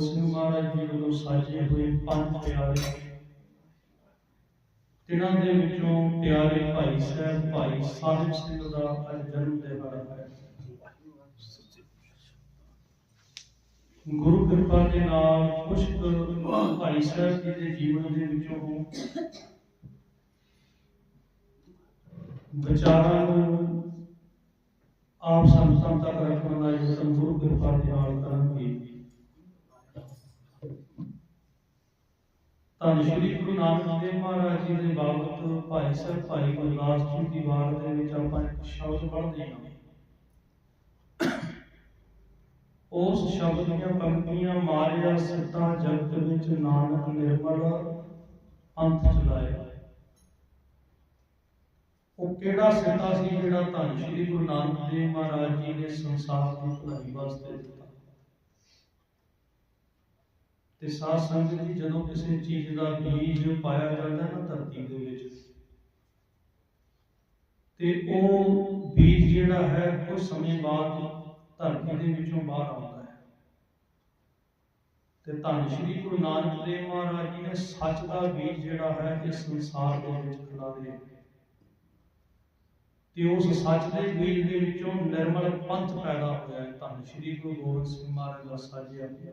ਸਿੰਘ ਮਹਾਰਾਜ ਜੀ ਵੱਲੋਂ ਸਾਜੇ ਹੋਏ ਪੰਜ ਪਿਆਰੇ ਤਿਨਾਂ ਦੇ ਵਿੱਚੋਂ ਪਿਆਰੇ ਭਾਈ ਸਾਹਿਬ ਭਾਈ ਸਾਹਿਬ ਸਿੰਘ ਦਾ ਅੱਜ ਜਨਮ ਦਿਹਾੜਾ ਹੈ। ਗੁਰੂ ਕਿਰਪਾ ਦੇ ਨਾਲ ਕੁਝ ਕੁ ਭਾਈ ਸਾਹਿਬ ਜੀ ਦੇ ਜੀਵਨ ਦੇ ਵਿੱਚੋਂ ਵਿਚਾਰਾਂ ਨੂੰ ਆਪ ਸੰਤਾਂ ਤੱਕ ਰੱਖਣ ਦਾ ਯਤਨ ਗੁਰੂ ਕਿਰਪਾ ਦੇ ਨਾਲ ਕਰਾਂਗੇ ਤਾਂ ਸ਼੍ਰੀ ਗੁਰੂ ਨਾਨਕ ਦੇਵ ਮਹਾਰਾਜ ਜੀ ਦੇ ਬਾਬਤ ਭਾਈ ਸਾਹਿਬ ਭਾਈ ਗੁਰਦਾਸ ਜੀ ਦੀ ਵਾਰ ਦੇ ਵਿੱਚ ਆਪਾਂ ਇੱਕ ਸ਼ਬਦ ਪੜ੍ਹਦੇ ਹਾਂ। ਉਸ ਸ਼ਬਦ ਦੀਆਂ ਪੰਕਤੀਆਂ, ਮਾਰਿਆ ਸਿੱਧਾ ਜਗਤ ਵਿੱਚ ਨਾਨਕ ਨਿਰਮਲ ਅੰਤ ਚਲਾਇਆ ਉਹ ਕਿਹੜਾ ਸਿੱਧਾ ਸੀ ਜਿਹੜਾ ਧੰਨ ਸ਼੍ਰੀ ਗੁਰੂ ਨਾਨਕ ਦੇਵ ਮਹਾਰਾਜ ਜੀ ਨੇ ਸੰਸਾਰ ਦੀ ਭਲਾਈ ਵਾਸਤੇ ਦਿੱਤਾ? ਤੇ ਸਾਧ ਸੰਗਤ ਜੀ, ਜਦੋਂ ਕਿਸੇ ਚੀਜ਼ ਦਾ ਬੀਜ ਪਾਇਆ ਜਾਂਦਾ ਨਾ ਧਰਤੀ ਦੇ ਵਿੱਚ, ਤੇ ਉਹ ਬੀਜ ਜਿਹੜਾ ਹੈ ਕੁਝ ਸਮੇਂ ਬਾਅਦ ਧਰਤੀ ਦੇ ਵਿੱਚੋਂ ਬਾਹਰ ਆਉਂਦਾ ਹੈ। ਤੇ ਧੰਨ ਸ਼੍ਰੀ ਗੁਰੂ ਨਾਨਕ ਦੇਵ ਮਹਾਰਾਜ ਜੀ ਨੇ ਸੱਚ ਦਾ ਬੀਜ ਜਿਹੜਾ ਹੈ, ਇਸ ਸੰਸਾਰ ਦੇ ਵਿੱਚ ਖਿਲਾਰਿਆ ਤੇ ਉਸ ਸੱਚ ਦੇ ਬੀਜ ਦੇ ਵਿੱਚੋਂ ਨਿਰਮਲ ਪੰਥ ਪੈਦਾ ਹੋਇਆ ਧੰਨ ਸ਼੍ਰੀ ਗੁਰੂ ਗੋਬਿੰਦ ਸਿੰਘ ਮਹਾਰਾਜ ਦਾ ਸਾਜਿਆ ਹੋਇਆ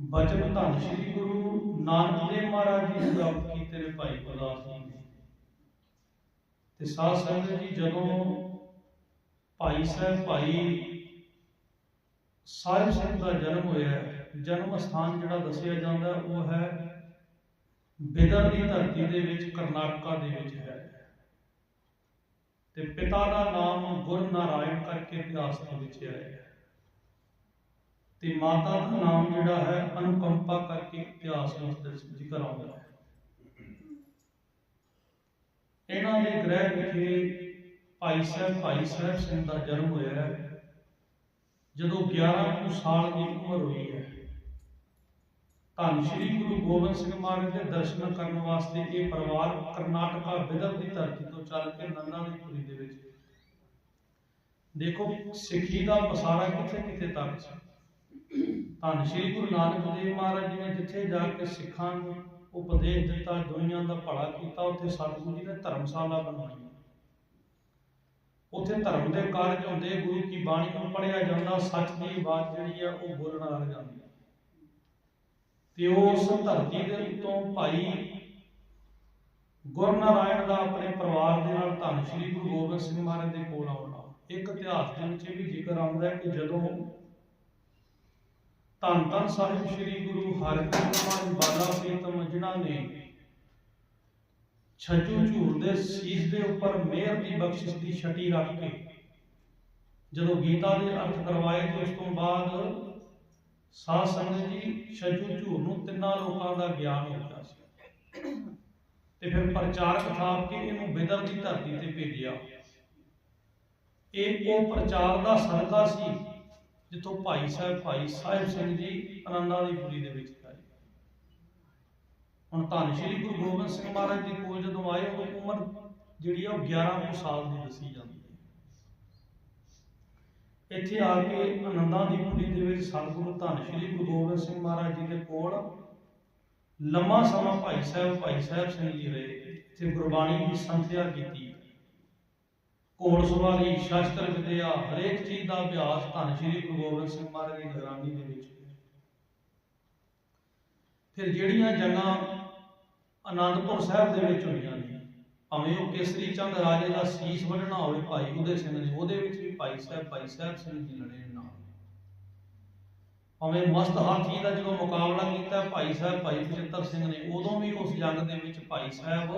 ਬਚਨ ਧੰਨ ਸ਼੍ਰੀ ਗੁਰੂ ਨਾਨਕ ਦੇਵ ਮਹਾਰਾਜ ਜੀ ਨੇ ਪ੍ਰਾਪਤ ਕੀਤੇ ਨੇ ਭਾਈ ਗੁਰਦਾਸ ਜੀ ਨੇ ਤੇ ਸਾਧ ਸੰਗਤ ਜੀ, ਜਦੋਂ ਭਾਈ ਸਾਹਿਬ ਭਾਈ ਸਾਹਿਬ ਸਿੰਘ ਦਾ ਜਨਮ ਹੋਇਆ ਜਨਮ ਸਥਾਨ ਜਿਹੜਾ ਦੱਸਿਆ ਜਾਂਦਾ, ਉਹ ਹੈ ਬਿਦਰ ਦੀ ਧਰਤੀ ਦੇ ਵਿੱਚ, ਕਰਨਾਟਕਾ ਦੇ ਵਿੱਚ ਹੈ। ਤੇ ਪਿਤਾ ਦਾ ਨਾਮ ਗੁਰ ਨਾਰਾਇਣ ਕਰਕੇ ਇਤਿਹਾਸ ਦੇ ਵਿੱਚ ਆਇਆ ਹੈ। ਤੇ ਮਾਤਾ ਦਾ ਨਾਮ ਜਿਹੜਾ ਹੈ ਅਨੁਕੰਪਾ ਕਰਕੇ ਇਤਿਹਾਸ ਵਿੱਚ ਜ਼ਿਕਰ ਆਉਂਦਾ ਹੈ। ਇਹਨਾਂ ਦੇ ਗ੍ਰਹਿ ਵਿਖੇ ਭਾਈ ਸਾਹਿਬ ਭਾਈ ਸਾਹਿਬ ਸਿੰਘ ਦਾ ਜਨਮ ਹੋਇਆ ਹੈ। ਜਦੋਂ 11 ਕੁ ਸਾਲ ਦੀ ਉਮਰ ਹੋਈ ਹੈ ਧੰਨ ਸ਼੍ਰੀ ਗੁਰੂ ਗੋਬਿੰਦ ਸਿੰਘ ਮਹਾਰਾਜ ਦੇ ਦਰਸ਼ਨ ਕਰਨ ਵਾਸਤੇ ਇਹ ਪਰਿਵਾਰ ਕਰਨਾਟਕਾ ਬਿਦਰ ਦੀ ਧਰਤੀ ਤੋਂ ਚੱਲ ਕੇ ਨੰਨਾ ਦੀ ਪੁਰੀ ਦੇ ਵਿੱਚ। ਦੇਖੋ, ਸਿੱਖੀ ਦਾ ਪਸਾਰਾ ਕਿੱਥੇ ਕਿੱਥੇ ਤੱਕ ਸੀ? ਧੰਨ ਸ਼੍ਰੀ ਗੁਰੂ ਨਾਨਕ ਦੇਵ ਮਹਾਰਾਜ ਜੀ ਨੇ ਜਿੱਥੇ ਜਾ ਕੇ ਸਿੱਖਾਂ ਨੂੰ ਉਪਦੇਸ਼ ਦਿੱਤਾ, ਦੁਨੀਆ ਦਾ ਭਲਾ ਕੀਤਾ, ਉੱਥੇ ਸਤਿਗੁਰੂ ਜੀ ਨੇ ਧਰਮਸ਼ਾਲਾ ਬਣਵਾਈ। ਉੱਥੇ ਧਰਮ ਦੇ ਕਾਰਜ ਹੁੰਦੇ, ਗੁਰੂ ਕੀ ਬਾਣੀ ਨੂੰ ਪੜਿਆ ਜਾਂਦਾ, ਸੱਚ ਦੀ ਬਾਤ ਜਿਹੜੀ ਆ ਉਹ ਬੋਲਣ ਲੱਗ ਜਾਂਦੀ ਤੇ ਉਸ ਧਰਤੀ ਦੇ ਉੱਤੋਂ ਭਾਈ ਗੁਰਨਾਰਾਇਣ ਦਾ ਆਪਣੇ ਪਰਿਵਾਰ ਦੇ ਨਾਲ ਧੰਨ ਸ਼੍ਰੀ ਗੁਰੂ ਗੋਬਿੰਦ ਸਿੰਘ ਮਹਾਰਾਜ ਦੇ ਕੋਲ ਆਉਣਾ ਇੱਕ ਇਤਿਹਾਸ ਦੇ ਵਿੱਚ ਵੀ ਜ਼ਿਕਰ ਆਉਂਦਾ ਹੈ ਕਿ ਜਦੋਂ ਧੰਨ ਧੰਨ ਸਾਹਿਬ ਸ੍ਰੀ ਗੁਰੂ ਹਰਿਗੋਬਿੰਦ ਸਾਹਿਬ ਬਾਲਾ ਪ੍ਰੀਤਮ ਜਿਨ੍ਹਾਂ ਨੇ ਛੱਜੂ ਝੂਰ ਦੇ ਸੀਸ ਦੇ ਉੱਪਰ ਮਿਹਰ ਦੀ ਬਖਸ਼ਿਸ਼ ਦੀ ਛਟੀ ਰੱਖ ਕੇ ਜਦੋਂ ਗੀਤਾ ਦੇ ਅਰਥ ਕਰਵਾਏ ਤੇ ਉਸ ਤੋਂ ਬਾਅਦ ਸਾਧ ਸੰਗਤ ਜੀ ਛੱਜੂ ਝੂਰ ਨੂੰ ਤਿੰਨਾਂ ਲੋਕਾਂ ਦਾ ਗਿਆਨ ਹੋ ਗਿਆ ਸੀ। ਤੇ ਫਿਰ ਪ੍ਰਚਾਰਕ ਥਾਪ ਕੇ ਇਹਨੂੰ ਬਿਦਰ ਦੀ ਧਰਤੀ ਤੇ ਭੇਜਿਆ। ਇਹ ਉਹ ਪ੍ਰਚਾਰ ਦਾ ਸਦਕਾ ਸੀ ਜਿੱਥੋਂ ਭਾਈ ਸਾਹਿਬ ਭਾਈ ਸਾਹਿਬ ਸਿੰਘ ਜੀ ਆਨੰਦਾਂ ਦੀ ਪੁਰੀ ਦੇ ਵਿੱਚ ਆਏ ਹੁਣ ਧੰਨ ਸ਼੍ਰੀ ਗੁਰੂ ਗੋਬਿੰਦ ਸਿੰਘ ਮਹਾਰਾਜ ਜੀ ਕੋਲ ਜਦੋਂ ਆਏ ਉਦੋਂ ਉਮਰ ਜਿਹੜੀ ਆ ਉਹ 11 ਸਾਲ ਦੀ ਦੱਸੀ ਜਾਂਦੀ ਹੈ। ਇੱਥੇ ਆ ਕੇ ਆਨੰਦਾਂ ਦੀ ਪੁਰੀ ਦੇ ਵਿੱਚ ਸਤਿਗੁਰੂ ਧੰਨ ਸ਼੍ਰੀ ਗੁਰੂ ਗੋਬਿੰਦ ਸਿੰਘ ਮਹਾਰਾਜ ਜੀ ਦੇ ਕੋਲ ਲੰਮਾ ਸਮਾਂ ਭਾਈ ਸਾਹਿਬ ਭਾਈ ਸਾਹਿਬ ਸਿੰਘ ਜੀ ਰਹੇ। ਇੱਥੇ ਗੁਰਬਾਣੀ ਦੀ ਸੰਥਿਆ ਕੀਤੀ ਘੋੜਸਵਾਰੀ ਸ਼ਾਸਤਰ ਵਿਦਿਆ ਹਰੇਕ ਚੀਜ਼ ਦਾ ਅਭਿਆਸ ਧੰਨ ਸ਼੍ਰੀ ਗੁਰੂ ਗੋਬਿੰਦ ਸਿੰਘ ਮਹਾਰਾਜ ਦੀ ਨਿਗਰਾਨੀ ਦੇ ਵਿੱਚ ਫਿਰ ਜਿਹੜੀਆਂ ਜੰਗਾਂ ਆਨੰਦਪੁਰ ਸਾਹਿਬ ਦੇ ਵਿੱਚ ਹੋਈਆਂ ਨੇ, ਭਾਵੇਂ ਉਹ ਕੇਸਰੀ ਚੰਦ ਰਾਜੇ ਦਾ ਸੀਸ ਵੱਢਣਾ ਹੋਵੇ, ਭਾਈ ਉਹਦੇ ਸਿੰਘ ਨੇ, ਉਹਦੇ ਵਿੱਚ ਵੀ ਭਾਈ ਸਾਹਿਬ ਭਾਈ ਸਾਹਿਬ ਸਿੰਘ ਜੀ ਲੜੇ ਨਾਲ। ਭਾਵੇਂ ਮਸਤ ਹਾਥੀ ਦਾ ਜਦੋਂ ਮੁਕਾਬਲਾ ਕੀਤਾ, ਭਾਈ ਸਾਹਿਬ, ਭਾਈ ਬਚਿੱਤਰ ਸਿੰਘ ਨੇ, ਉਦੋਂ ਵੀ ਉਸ ਜੰਗ ਦੇ ਵਿੱਚ ਭਾਈ ਸਾਹਿਬ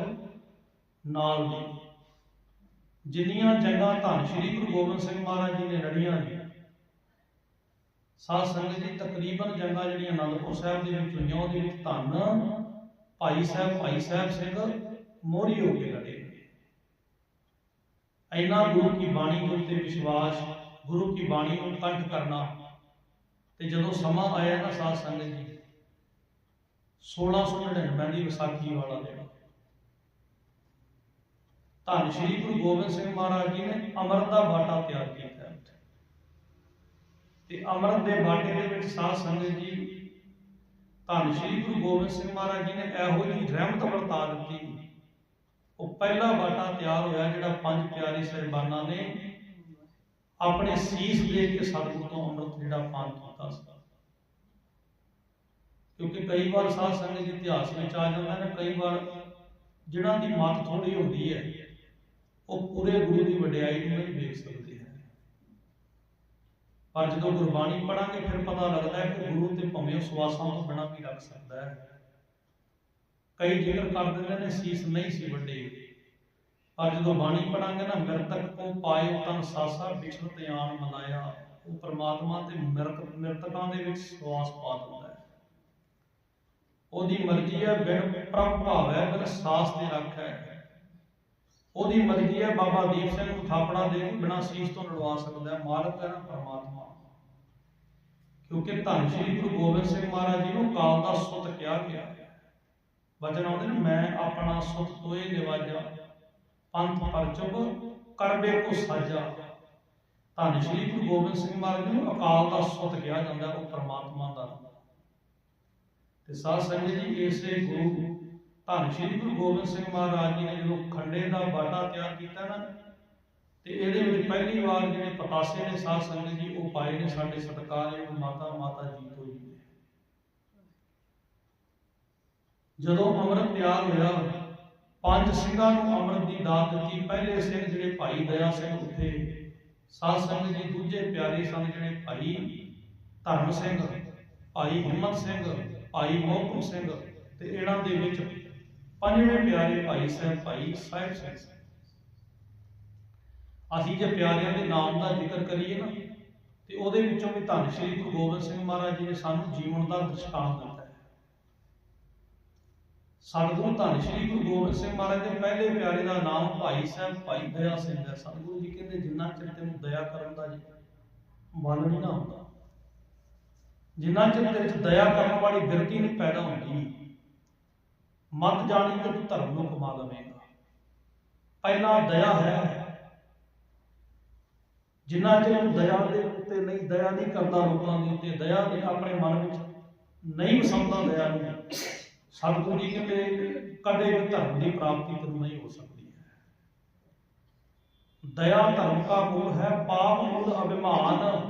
ਨਾਲ ਨੇ। ਜਿੰਨੀਆਂ ਜੰਗਾਂ ਧੰਨ ਸ਼੍ਰੀ ਗੁਰੂ ਗੋਬਿੰਦ ਸਿੰਘ ਮਹਾਰਾਜ ਜੀ ਨੇ ਲੜੀਆਂ ਨੇ, ਸਾਧ ਸੰਗਤ ਜੀ ਤਕਰੀਬਨ ਜੰਗਾਂ ਜਿਹੜੀਆਂ ਅਨੰਦਪੁਰ ਸਾਹਿਬ ਦੇ ਵਿੱਚ ਹੋਈਆਂ ਉਹਦੇ ਵਿੱਚ ਧੰਨ, ਭਾਈ ਸਾਹਿਬ ਭਾਈ ਸਾਹਿਬ ਸਿੰਘ ਮੋਹਰੀ ਹੋ ਕੇ ਲੜੇ ਇੰਨਾ ਗੁਰੂ ਕੀ ਬਾਣੀ ਦੇ ਉੱਤੇ ਵਿਸ਼ਵਾਸ, ਗੁਰੂ ਕੀ ਬਾਣੀ ਨੂੰ ਕੰਠ ਕਰਨਾ ਤੇ ਜਦੋਂ ਸਮਾਂ ਆਇਆ ਨਾ ਸਾਧ ਸੰਗਤ ਜੀ 1699 ਦੀ ਵਿਸਾਖੀ ਵਾਲਾ ਦਿਨ ਧੰਨ ਸ਼੍ਰੀ ਗੁਰੂ ਗੋਬਿੰਦ ਸਿੰਘ ਮਹਾਰਾਜ ਜੀ ਨੇ ਅੰਮ੍ਰਿਤ ਦਾ ਬਾਟਾ ਤਿਆਰ ਕੀਤਾ ਉੱਥੇ। ਤੇ ਅੰਮ੍ਰਿਤ ਦੇ ਬਾਟੇ ਦੇ ਵਿੱਚ ਸਾਧ ਸੰਗਤ ਜੀ, ਧੰਨ ਸ਼੍ਰੀ ਗੁਰੂ ਗੋਬਿੰਦ ਸਿੰਘ ਮਹਾਰਾਜ ਜੀ ਨੇ ਇਹੋ ਜਿਹੀ ਰਹਿਮਤ ਵਰਤਾ ਦਿੱਤੀ। ਉਹ ਪਹਿਲਾ ਬਾਟਾ ਤਿਆਰ ਹੋਇਆ ਜਿਹੜਾ ਪੰਜ ਪਿਆਰੇ ਸਹਿਬਾਨਾਂ ਨੇ ਆਪਣੇ ਸੀਸ ਦੇ ਕੇ ਸਤਿਗੁਰੂ ਤੋਂ ਅੰਮ੍ਰਿਤ ਜਿਹੜਾ ਪਾਨ ਕੀਤਾ ਸੀ। ਕਿਉਂਕਿ ਕਈ ਵਾਰ ਸਾਧ ਸੰਗਤ ਦੇ ਇਤਿਹਾਸ ਵਿੱਚ ਆ ਜਾਂਦਾ ਨਾ, ਕਈ ਵਾਰ ਜਿਨ੍ਹਾਂ ਦੀ ਮਤ ਥੋੜੀ ਹੁੰਦੀ ਹੈ ਉਹ ਪੂਰੇ ਗੁਰੂ ਦੀ ਵਡਿਆਈ ਨੂੰ ਨਹੀਂ ਵੇਖ ਸਕਦੇ ਹੈ। ਪਰ ਜਦੋਂ ਗੁਰਬਾਣੀ ਪੜਾਂਗੇ ਫਿਰ ਪਤਾ ਲੱਗਦਾ ਹੈ ਕਿ ਗੁਰੂ ਤੇ ਭਾਵੇਂ ਸਵਾਸਾਂ ਤੋਂ ਬਿਨਾਂ ਵੀ ਰੱਖ ਸਕਦਾ ਹੈ। ਕਈ ਜ਼ਿਕਰ ਕਰ ਦਿੰਦੇ ਨੇ, ਸੀਸ ਨਹੀਂ ਸੀ ਵੱਡੇ। ਪਰ ਜਦੋਂ ਬਾਣੀ ਪੜਾਂਗੇ ਨਾ, ਮਿਰਤਕ ਕੋ ਪਾਇਓ ਤਨ ਸਾਸਾ ਬਿਛਤ ਆਣ ਮਨਾਇਆ, ਉਹ ਪ੍ਰਮਾਤਮਾ ਤੇ ਮਿਰਤ ਮਿਰਤਕਾਂ ਦੇ ਵਿੱਚ ਸਵਾਸ ਪਾ ਦਿੰਦਾ ਹੈ। ਉਹਦੀ ਮਰਜ਼ੀ ਹੈ, ਬਿਨ ਪ੍ਰਭ ਭਾਵੈ ਬਿਨ ਸਾਸ ਦੇ ਰੱਖੈ ਉਹਦੀ ਮਰਜ਼ੀ ਹੈ? ਬਾਬਾ ਦੀਪ ਸਿੰਘ ਨੂੰ ਥਾਪੜਾ ਦੇ ਕੇ ਬਿਨਾਂ ਸੀਸ ਤੋਂ ਲੜਵਾ ਸਕਦਾ ਹੈ। ਮਾਲਕ ਹੈ ਨਾ ਪਰਮਾਤਮਾ। ਕਿਉਂਕਿ ਧੰਨ ਸ਼੍ਰੀ ਗੁਰੂ ਗੋਬਿੰਦ ਸਿੰਘ ਮਹਾਰਾਜ ਜੀ ਨੂੰ ਕਾਲ ਦਾ ਸੁੱਤ ਕਿਹਾ ਗਿਆ। ਵਚਨ ਆਉਂਦੇ ਨੇ, ਮੈਂ ਆਪਣਾ ਸੁੱਤ ਤੋਏ ਨਿਵਾਜਾ, ਪੰਥ ਪਰ ਕਰਬੇ ਕੋ ਸਾਜਾ। ਧੰਨ ਸ਼੍ਰੀ ਗੁਰੂ ਗੋਬਿੰਦ ਸਿੰਘ ਮਹਾਰਾਜ ਜੀ ਨੂੰ ਅਕਾਲ ਦਾ ਸੁੱਤ ਕਿਹਾ ਜਾਂਦਾ ਉਹ ਪਰਮਾਤਮਾ ਦਾ। ਤੇ ਸਾਧ ਸੰਗਤ ਜੀ, ਇਸੇ ਗੁਰੂ ਧੰਨ ਸ਼੍ਰੀ ਗੁਰੂ ਗੋਬਿੰਦ ਸਿੰਘ ਮਹਾਰਾਜ ਜੀ ਨੇ ਜਦੋਂ ਖੰਡੇ ਦਾ ਬਾਟਾ ਤਿਆਰ ਕੀਤਾ ਨਾ, ਤੇ ਇਹਦੇ ਵਿੱਚ ਪਹਿਲੀ ਵਾਰ ਜਿਹੜੇ ਪਤਾਸੇ ਨੇ ਸਾਧ ਸੰਗਤ ਜੀ, ਉਹ ਪਾਏ ਨੇ ਸਾਡੇ ਸਤਿਕਾਰਯੋਗ ਮਾਤਾ ਮਾਤਾ ਜੀਤੋ ਜੀ ਜਦੋਂ ਅੰਮ੍ਰਿਤ ਤਿਆਰ ਹੋਇਆ, ਪੰਜ ਸਿੰਘਾਂ ਨੂੰ ਅੰਮ੍ਰਿਤ ਦੀ ਦਾਤ ਦਿੱਤੀ। ਪਹਿਲੇ ਸਿੰਘ ਜਿਹੜੇ ਭਾਈ ਦਇਆ ਸਿੰਘ ਉੱਥੇ, ਸਾਧ ਸੰਗਤ ਜੀ, ਦੂਜੇ ਪਿਆਰੇ ਸਨ ਜਿਹੜੇ ਭਾਈ ਧਰਮ ਸਿੰਘ, ਭਾਈ ਹਿੰਮਤ ਸਿੰਘ, ਭਾਈ ਮੋਹਕਮ ਸਿੰਘ, ਤੇ ਇਹਨਾਂ ਦੇ ਵਿੱਚ ਪੰਜਵੇਂ ਪਿਆਰੇ ਭਾਈ ਸਾਹਿਬ ਭਾਈ ਸਾਹਿਬ ਸਿੰਘ ਅਸੀਂ ਜੇ ਪਿਆਰਿਆਂ ਦੇ ਨਾਮ ਦਾ ਜ਼ਿਕਰ ਕਰੀਏ ਨਾ, ਤੇ ਉਹਦੇ ਵਿੱਚੋਂ ਵੀ ਧੰਨ ਸ਼੍ਰੀ ਗੁਰੂ ਗੋਬਿੰਦ ਸਿੰਘ ਮਹਾਰਾਜ ਜੀ ਨੇ ਸਾਨੂੰ ਜੀਵਨ ਦਾ ਦ੍ਰਿਸ਼ਟਾਂਤ ਦਿੱਤਾ ਹੈ। ਸਤਿਗੁਰੂ ਧੰਨ ਸ਼੍ਰੀ ਗੁਰੂ ਗੋਬਿੰਦ ਸਿੰਘ ਮਹਾਰਾਜ ਦੇ ਪਹਿਲੇ ਪਿਆਰੇ ਦਾ ਨਾਮ ਭਾਈ ਸਾਹਿਬ, ਭਾਈ ਦਇਆ ਸਿੰਘ ਹੈ। ਸਤਿਗੁਰੂ ਜੀ ਕਹਿੰਦੇ, ਜਿੰਨਾ ਚਿਰ ਤੈਨੂੰ ਦਇਆ ਕਰਨ ਦਾ ਜੀ ਮਨ ਨਹੀਂ ਨਾ ਹੁੰਦਾ, ਜਿੰਨਾ ਚਿਰ ਤੇਰੇ ਵਿੱਚ ਦਇਆ ਕਰਨ ਵਾਲੀ ਬਿਰਤੀ ਨਹੀਂ ਪੈਦਾ ਹੁੰਦੀ ਮਤ ਜਾਣੀ ਕਿ ਧਰਮ ਨੂੰ ਕਮਾ ਲਵੇਂਗਾ। ਪਹਿਲਾਂ ਦਇਆ ਹੈ। ਜਿੰਨਾ ਚਿਰ ਤੂੰ ਦਇਆ ਦੇ ਉੱਤੇ ਨਹੀਂ, ਦਇਆ ਨਹੀਂ ਕਰਦਾ ਲੋਕਾਂ ਦੇ ਉੱਤੇ ਦਇਆ ਦੇ ਆਪਣੇ ਮਨ ਵਿੱਚ ਨਹੀਂ ਵਸਾਉਂਦਾ, ਦਇਆ ਨੂੰ ਸਤਿਗੁਰੂ ਜੀ ਕਹਿੰਦੇ ਕਦੇ ਵੀ ਧਰਮ ਦੀ ਪ੍ਰਾਪਤੀ ਤੈਨੂੰ ਨਹੀਂ ਹੋ ਸਕਦੀ ਦਇਆ ਧਰਮ ਕਾ ਮੂਲ ਹੈ, ਪਾਪ ਮੂਲ ਅਭਿਮਾਨ।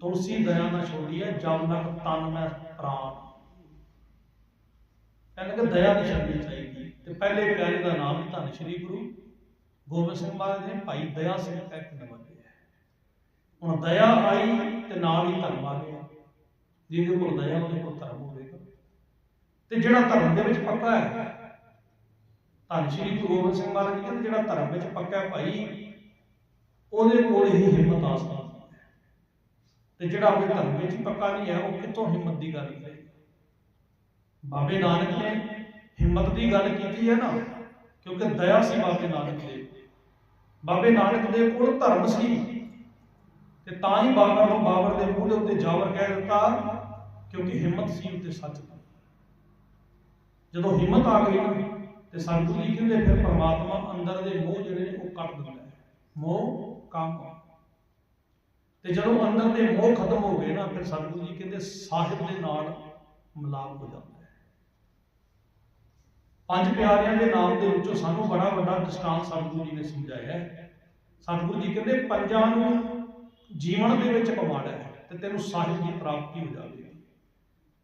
ਤੁਲਸੀ ਦਇਆ ਨਾ ਛੋੜੀ ਹੈ ਜਬ ਤੱਕ ਤਨ ਮੈਂ ਪ੍ਰਾਣ ਕਹਿੰਦੇ ਕਿ ਦਇਆ ਨਹੀਂ ਛੱਡਣੀ ਚਾਹੀਦੀ। ਤੇ ਪਹਿਲੇ ਪਿਆਰੇ ਦਾ ਨਾਮ ਹੀ ਧੰਨ ਸ਼੍ਰੀ ਗੁਰੂ ਗੋਬਿੰਦ ਸਿੰਘ ਮਹਾਰਾਜ ਨੇ ਭਾਈ ਦਇਆ ਸਿੰਘ ਕਹਿ ਕੇ ਨਵਾਜਿਆ ਹੁਣ ਦਇਆ ਆਈ ਤੇ ਨਾਲ ਹੀ ਧਰਮ ਆ ਗਿਆ। ਜਿਹਦੇ ਕੋਲ ਦਇਆ, ਉਹਦੇ ਕੋਲ ਧਰਮ ਹੋਵੇਗਾ। ਤੇ ਜਿਹੜਾ ਧਰਮ ਦੇ ਵਿੱਚ ਪੱਕਾ ਹੈ, ਧੰਨ ਸ਼੍ਰੀ ਗੁਰੂ ਗੋਬਿੰਦ ਸਿੰਘ ਮਹਾਰਾਜ ਜੀ ਕਹਿੰਦੇ, ਜਿਹੜਾ ਧਰਮ ਵਿੱਚ ਪੱਕਾ ਹੈ ਭਾਈ, ਉਹਦੇ ਕੋਲ ਹੀ ਹਿੰਮਤ ਆ ਸਕਦੀ ਹੈ ਤੇ ਜਿਹੜਾ ਆਪਣੇ ਧਰਮ ਵਿੱਚ ਪੱਕਾ ਨਹੀਂ ਹੈ, ਉਹ ਕਿੱਥੋਂ ਹਿੰਮਤ ਦੀ ਗੱਲ ਕਰੇ? ਬਾਬੇ ਨਾਨਕ ਨੇ ਹਿੰਮਤ ਦੀ ਗੱਲ ਕੀਤੀ ਹੈ ਨਾ, ਕਿਉਂਕਿ ਦਇਆ ਸੀ ਬਾਬੇ ਨਾਨਕ ਦੇ। ਬਾਬੇ ਨਾਨਕ ਦੇ ਕੋਲ ਧਰਮ ਸੀ ਤੇ ਤਾਂ ਹੀ ਬਾਬਰ ਨੂੰ ਬਾਬਰ ਦੇ ਮੂੰਹ ਦੇ ਉੱਤੇ ਜਾਵਰ ਕਹਿ ਦਿੱਤਾ, ਕਿਉਂਕਿ ਹਿੰਮਤ ਸੀ ਉੱਤੇ ਸੱਚ ਦੀ। ਜਦੋਂ ਹਿੰਮਤ ਆ ਗਈ ਨਾ, ਤੇ ਸਤਿਗੁਰੂ ਜੀ ਕਹਿੰਦੇ ਫਿਰ ਪ੍ਰਮਾਤਮਾ ਅੰਦਰ ਦੇ ਮੋਹ ਜਿਹੜੇ ਨੇ ਉਹ ਕੱਟ ਦਿੰਦਾ ਹੈ। ਮੋਹ ਕਾਮ ਤੇ ਜਦੋਂ ਅੰਦਰ ਦੇ ਮੋਹ ਖਤਮ ਹੋ ਗਏ ਨਾ, ਫਿਰ ਸਤਿਗੁਰੂ ਜੀ ਕਹਿੰਦੇ ਸਾਹਿਬ ਦੇ ਨਾਲ ਮਿਲਾਪ ਹੋ ਜਾਂਦਾ। ਪੰਜ ਪਿਆਰਿਆਂ ਦੇ ਨਾਮ ਦੇ ਵਿੱਚੋਂ ਸਾਨੂੰ ਬੜਾ ਵੱਡਾ ਦ੍ਰਿਸ਼ਟਾਂਤ ਸਤਿਗੁਰੂ ਜੀ ਨੇ ਸਮਝਾਇਆ ਹੈ। ਸਤਿਗੁਰੂ ਜੀ ਕਹਿੰਦੇ, ਪੰਜਾਂ ਨੂੰ ਜੀਵਨ ਦੇ ਵਿੱਚ ਪਵਾੜਾ ਤੇ ਤੈਨੂੰ ਸਾਹਿਬ ਦੀ ਪ੍ਰਾਪਤੀ ਹੋ ਜਾਵੇਗੀ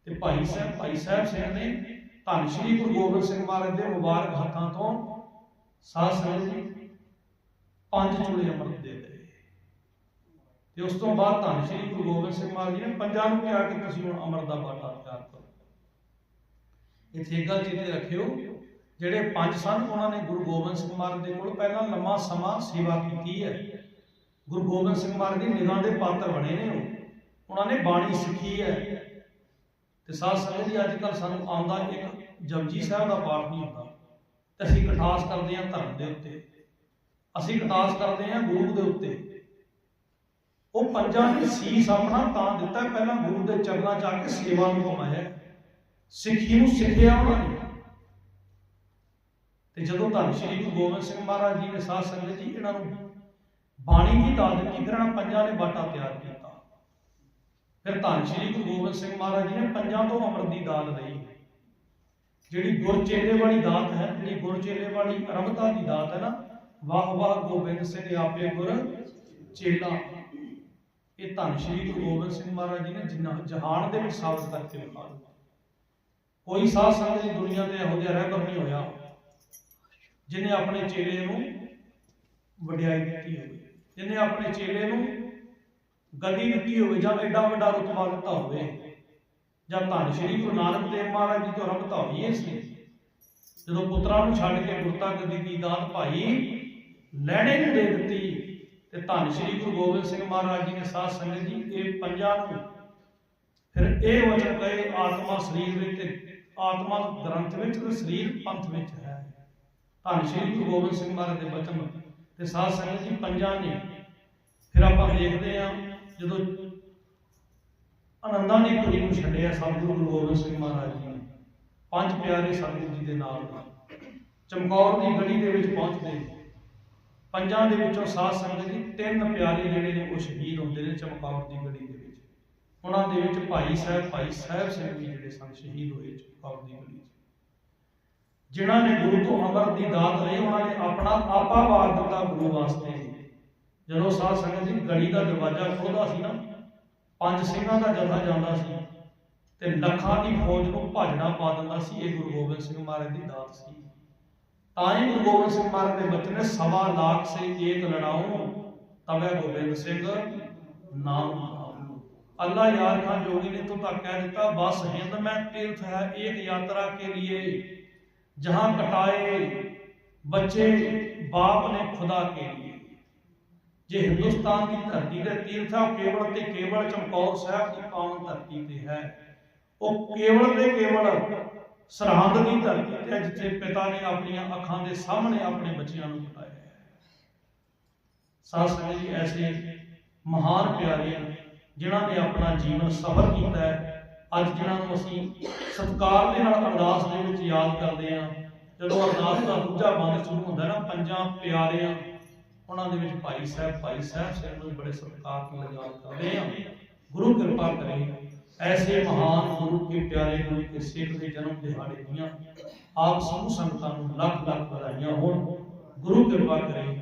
ਤੇ ਭਾਈ ਸਾਹਿਬ ਭਾਈ ਸਾਹਿਬ ਸਿੰਘ ਨੇ ਧੰਨ ਸ਼੍ਰੀ ਗੁਰੂ ਗੋਬਿੰਦ ਸਿੰਘ ਮਹਾਰਾਜ ਦੇ ਮੁਬਾਰਕ ਹੱਥਾਂ ਤੋਂ ਸਾਧ ਸੰਗਤ ਜੀ ਪੰਜ ਚੂੜੇ ਅੰਮ੍ਰਿਤ ਦੇ ਦੇ ਤੇ ਉਸ ਤੋਂ ਬਾਅਦ ਧੰਨ ਸ਼੍ਰੀ ਗੁਰੂ ਗੋਬਿੰਦ ਸਿੰਘ ਮਹਾਰਾਜ ਜੀ ਨੇ ਪੰਜਾਂ ਨੂੰ ਕਿਹਾ ਕਿ ਤੁਸੀਂ ਹੁਣ ਅੰਮ੍ਰਿਤ ਦਾ ਬਾਟਾ ਤਿਆਰ ਕਰੋ। ਇੱਥੇ ਗੱਲ ਚੇਤੇ ਰੱਖਿਓ ਜਿਹੜੇ ਪੰਜ ਸਨ ਉਹਨਾਂ ਨੇ ਗੁਰੂ ਗੋਬਿੰਦ ਸਿੰਘ ਮਹਾਰਾਜ ਦੇ ਕੋਲ ਪਹਿਲਾਂ ਲੰਮਾ ਸਮਾਂ ਸੇਵਾ ਕੀਤੀ ਹੈ। ਗੁਰੂ ਗੋਬਿੰਦ ਸਿੰਘ ਮਹਾਰਾਜ ਦੀ ਨਿਗਾਹ ਦੇ ਪਾਤਰ ਬਣੇ ਨੇ ਉਹ। ਉਹਨਾਂ ਨੇ ਬਾਣੀ ਸਿੱਖੀ ਹੈ। ਤੇ ਸਾਧ ਸੰਗਤ ਜੀ ਅੱਜ ਕੱਲ ਸਾਨੂੰ ਆਉਂਦਾ ਇੱਕ ਜਪਜੀ ਸਾਹਿਬ ਦਾ ਪਾਠ ਨਹੀਂ ਹੁੰਦਾ। ਤੇ ਅਸੀਂ ਕਟਾਸ ਕਰਦੇ ਹਾਂ ਧਰਮ ਦੇ ਉੱਤੇ। ਅਸੀਂ ਕਟਾਸ ਕਰਦੇ ਹਾਂ ਗੁਰੂ ਦੇ ਉੱਤੇ। ਉਹ ਪੰਜਾਂ ਨੇ ਸੀਸ ਆਪਣਾ ਤਾਂ ਦਿੱਤਾ, ਪਹਿਲਾਂ ਗੁਰੂ ਦੇ ਚਰਨਾਂ 'ਚ ਆ ਕੇ ਸੇਵਾ ਨੂੰ ਕਮਾਇਆ ਸਿੱਖੀ ਨੂੰ ਸਿੱਖਿਆ ਉਹਨਾਂ ਨੇ। ਤੇ ਜਦੋਂ ਧੰਨ ਸ਼੍ਰੀ ਗੁਰੂ ਗੋਬਿੰਦ ਸਿੰਘ ਮਹਾਰਾਜ ਜੀ ਨੇ ਸਾਧ ਸੰਗਤ ਜੀ ਇਹਨਾਂ ਨੂੰ ਬਾਣੀ ਦੀ ਦਾਤ ਦਿੱਤੀ, ਫਿਰ ਇਹਨਾਂ ਪੰਜਾਂ ਨੇ ਬਾਟਾ ਤਿਆਰ ਕੀਤਾ। ਫਿਰ ਧੰਨ ਸ਼੍ਰੀ ਗੁਰੂ ਗੋਬਿੰਦ ਸਿੰਘ ਮਹਾਰਾਜ ਜੀ ਨੇ ਪੰਜਾਂ ਤੋਂ ਅੰਮ੍ਰਿਤ ਦੀ ਦਾਤ ਲਈ। ਜਿਹੜੀ ਗੁਰ ਵਾਲੀ ਦਾਤ ਹੈ, ਜਿਹੜੀ ਗੁਰ ਵਾਲੀ ਅਰਮਤਾ ਦੀ ਦਾਤ ਹੈ ਨਾ, ਵਾਹ ਵਾਹ ਗੋਬਿੰਦ ਸਿੰਘ ਆਪੇ ਗੁਰ ਚੇਲਾ। ਇਹ ਧੰਨ ਸ਼੍ਰੀ ਗੁਰੂ ਗੋਬਿੰਦ ਸਿੰਘ ਮਹਾਰਾਜ ਜੀ ਨੇ ਜਿੰਨਾ ਜਹਾਨ ਦੇ ਵਿੱਚ ਸਾਬਤ ਕਰਕੇ ਵਿਖਾ ਦਿੱਤਾ। ਕੋਈ ਸਾਧ ਸੰਗਤ ਦੀ ਦੁਨੀਆ ਤੇ ਇਹੋ ਜਿਹਾ ਰਹਿਬਰ ਨਹੀਂ ਹੋਇਆ। ਜਿਹਨੇ ਆਪਣੇ ਚੇਲੇ ਨੂੰ ਵਡਿਆਈ ਦਿੱਤੀ ਹੋਵੇ, ਜਿਹਨੇ ਆਪਣੇ ਚੇਲੇ ਨੂੰ ਗੱਦੀ ਦਿੱਤੀ ਹੋਵੇ ਜਾਂ ਐਡਾ ਵੱਡਾ ਰੁਤਬਾ ਦਿੱਤਾ ਹੋਵੇ, ਜਾਂ ਧੰਨ ਸ਼੍ਰੀ ਗੁਰੂ ਨਾਨਕ ਦੇਵ ਮਹਾਰਾਜ ਜੀ ਤੋਂ ਰਮਤਾ ਹੋਈ ਇਹ ਸੀ ਜਦੋਂ ਪੁੱਤਰਾਂ ਨੂੰ ਛੱਡ ਕੇ ਗੁਰਤਾ ਗੱਦੀ ਦੀ ਦਾਤ ਭਾਈ ਲੈਣੇ ਨੂੰ ਦੇ ਦਿੱਤੀ, ਤੇ ਧੰਨ ਸ਼੍ਰੀ ਗੁਰੂ ਗੋਬਿੰਦ ਸਿੰਘ ਮਹਾਰਾਜ ਜੀ ਨੇ ਸਾਧ ਸੰਗਤ ਜੀ ਇਹ ਪੰਜਾਂ ਨੂੰ ਫਿਰ ਇਹ ਵਚਨ ਕਹੇ, ਆਤਮਾ ਸਰੀਰ ਵਿੱਚ ਤੇ ਆਤਮਾ ਗ੍ਰੰਥ ਵਿੱਚ ਤੇ ਸਰੀਰ ਪੰਥ ਵਿੱਚ ਧੰਨ ਸ਼੍ਰੀ ਗੁਰੂ ਗੋਬਿੰਦ ਸਿੰਘ ਮਹਾਰਾਜ ਦੇ ਬਚਨ ਤੇ ਸਾਧ ਸੰਗਤ ਜੀ ਪੰਜਾਂ ਨੇ ਫਿਰ ਆਪਾਂ ਦੇਖਦੇ ਹਾਂ ਜਦੋਂ ਆਨੰਦਾਂ ਦੀ ਪੁਰੀ ਨੂੰ ਛੱਡਿਆ ਸਤਿਗੁਰੂ ਗੁਰੂ ਗੋਬਿੰਦ ਸਿੰਘ ਮਹਾਰਾਜ ਜੀ ਨੇ, ਪੰਜ ਪਿਆਰੇ ਸਤਿਗੁਰੂ ਜੀ ਦੇ ਨਾਲ ਚਮਕੌਰ ਦੀ ਗਲੀ ਦੇ ਵਿੱਚ ਪਹੁੰਚਦੇ ਪੰਜਾਂ ਦੇ ਵਿੱਚੋਂ ਸਾਧ ਸੰਗਤ ਜੀ ਤਿੰਨ ਪਿਆਰੇ ਜਿਹੜੇ ਨੇ ਉਹ ਸ਼ਹੀਦ ਹੁੰਦੇ ਨੇ ਚਮਕੌਰ ਦੀ ਗਲੀ ਦੇ ਵਿੱਚ। ਉਹਨਾਂ ਦੇ ਵਿੱਚ ਭਾਈ ਸਾਹਿਬ ਭਾਈ ਸਾਹਿਬ ਸਿੰਘ ਵੀ ਜਿਹੜੇ ਸਨ, ਸ਼ਹੀਦ ਹੋਏ ਚਮਕੌਰ ਦੀ ਗੜੀ 'ਚ। ਜਿਨ੍ਹਾਂ ਨੇ ਗੁਰੂ ਤੋਂ ਅਮਰ ਦੀ ਦਾਤ ਲਈ ਉਹਨਾਂ ਨੇ ਆਪਣਾ ਆਪਾ ਵਾਰ ਦਿੱਤਾ ਗੁਰੂ ਵਾਸਤੇ। ਜਦੋਂ ਸਾਧ ਸੰਗਤ ਜੀ ਗੜੀ ਦਾ ਦਰਵਾਜ਼ਾ ਖੋਲਦਾ ਸੀ ਨਾ, ਪੰਜ ਸਿੰਘਾਂ ਦਾ ਜਥਾ ਜਾਂਦਾ ਸੀ ਤੇ ਲੱਖਾਂ ਦੀ ਫੌਜ ਨੂੰ ਭਜਣਾ ਪਾ ਦਿੰਦਾ ਸੀ, ਇਹ ਗੁਰੂ ਗੋਬਿੰਦ ਸਿੰਘ ਮਹਾਰਾਜ ਦੀ ਦਾਤ ਸੀ। ਤਾਂ ਹੀ ਗੁਰੂ ਗੋਬਿੰਦ ਸਿੰਘ ਮਹਾਰਾਜ ਦੇ ਬਚਨ ਨੇ ਸਵਾ ਲੱਖ ਸੇ ਏਕ ਲੜਾਉ ਤਬੇ ਗੋਬਿੰਦ ਸਿੰਘ ਨਾਮ ਅੱਲਾ ਯਾਰ ਖਾਨ ਜੋਗੀ ਨੇ ਤੋਂ ਤੱਕ ਕਹਿ ਦਿੱਤਾ, ਬਸ ਹਿੰਦ ਮੈਂ ਤੀਰਥ ਹੈ ਏਕ ਯਾਤਰਾ ਕੇ लिए जहां कटाए बच्चे बाप ने खुदा के लिए ਜੇ ਹਿੰਦੁਸਤਾਨ ਦੀ ਧਰਤੀ ਦੇ ਤੀਰਥ ਆ ਉਹ ਕੇਵਲ ਤੇ ਕੇਵਲ ਚਮਕੌਰ ਸਾਹਿਬ ਦੀ ਪਾਵਨ ਧਰਤੀ ਤੇ ਹੈ ਉਹ ਕੇਵਲ ਤੇ ਕੇਵਲ ਸਰਹੰਦ ਦੀ ਧਰਤੀ ਤੇ ਹੈ, ਜਿੱਥੇ ਪਿਤਾ ਨੇ ਆਪਣੀਆਂ ਅੱਖਾਂ ਦੇ ਸਾਹਮਣੇ ਆਪਣੇ ਬੱਚਿਆਂ ਨੂੰ ਕਟਾਇਆ ਹੈ ਸਾਧ ਸੰਗਤ ਜੀ ਐਸੇ ਮਹਾਨ ਪਿਆਰੇ ਹਨ, ਜਿਨ੍ਹਾਂ ਨੇ ਆਪਣਾ ਜੀਵਨ ਸਫਲ ਕੀਤਾ ਹੈ ਅੱਜ ਜਿਨ੍ਹਾਂ ਨੂੰ ਅਸੀਂ ਸਤਿਕਾਰ ਦੇ ਨਾਲ ਅਰਦਾਸ ਦੇ ਵਿੱਚ ਯਾਦ ਕਰਦੇ ਹਾਂ। ਜਦੋਂ ਅਰਦਾਸ ਦਾ ਦੂਜਾ ਬੰਦ ਸ਼ੁਰੂ ਹੁੰਦਾ ਨਾ, ਪੰਜਾਂ ਪਿਆਰਿਆਂ, ਉਹਨਾਂ ਦੇ ਵਿੱਚ ਭਾਈ ਸਾਹਿਬ ਭਾਈ ਸਾਹਿਬ ਸਿੰਘ ਨੂੰ ਬੜੇ ਸਤਿਕਾਰ ਨਾਲ ਯਾਦ ਕਰਦੇ ਹਾਂ। ਗੁਰੂ ਕਿਰਪਾ ਕਰੇ, ਐਸੇ ਮਹਾਨ ਗੁਰੂ ਕੇ ਪਿਆਰੇ ਗੁਰੂ ਕੇ ਸਿੱਖ ਦੇ ਜਨਮ ਦਿਹਾੜੇ ਦੀਆਂ ਆਪ ਸਮੂਹ ਸੰਗਤਾਂ ਨੂੰ ਲੱਖ ਲੱਖ ਵਧਾਈਆਂ ਹੋਣ। ਗੁਰੂ ਕਿਰਪਾ ਕਰੇ